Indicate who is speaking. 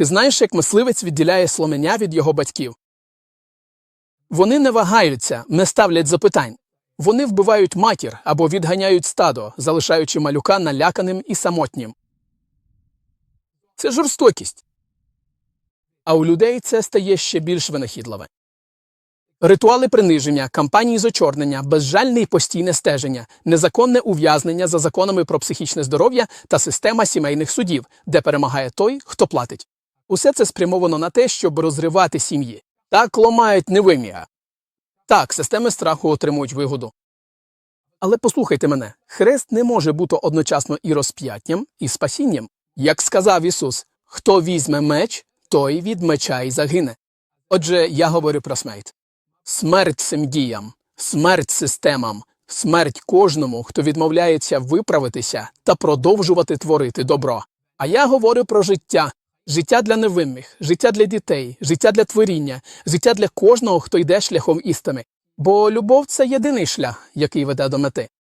Speaker 1: Ти знаєш, як мисливець відділяє сломеня від його батьків? Вони не вагаються, не ставлять запитань. Вони вбивають матір або відганяють стадо, залишаючи малюка наляканим і самотнім. Це жорстокість. А у людей це стає ще більш винахідливе. Ритуали приниження, кампанії з очорнення, безжальне і постійне стеження, незаконне ув'язнення за законами про психічне здоров'я та система сімейних судів, де перемагає той, хто платить. Усе це спрямовано на те, щоб розривати сім'ї. Так ломають невим'я. Так, системи страху отримують вигоду. Але послухайте мене, хрест не може бути одночасно і розп'яттям, і спасінням. Як сказав Ісус, хто візьме меч, той від меча й загине. Отже, я говорю про смерть. Смерть цим діям, смерть системам, смерть кожному, хто відмовляється виправитися та продовжувати творити добро. А я говорю про життя. Життя для невинних, життя для дітей, життя для творіння, життя для кожного, хто йде шляхом істини. Бо любов це єдиний шлях, який веде до мети.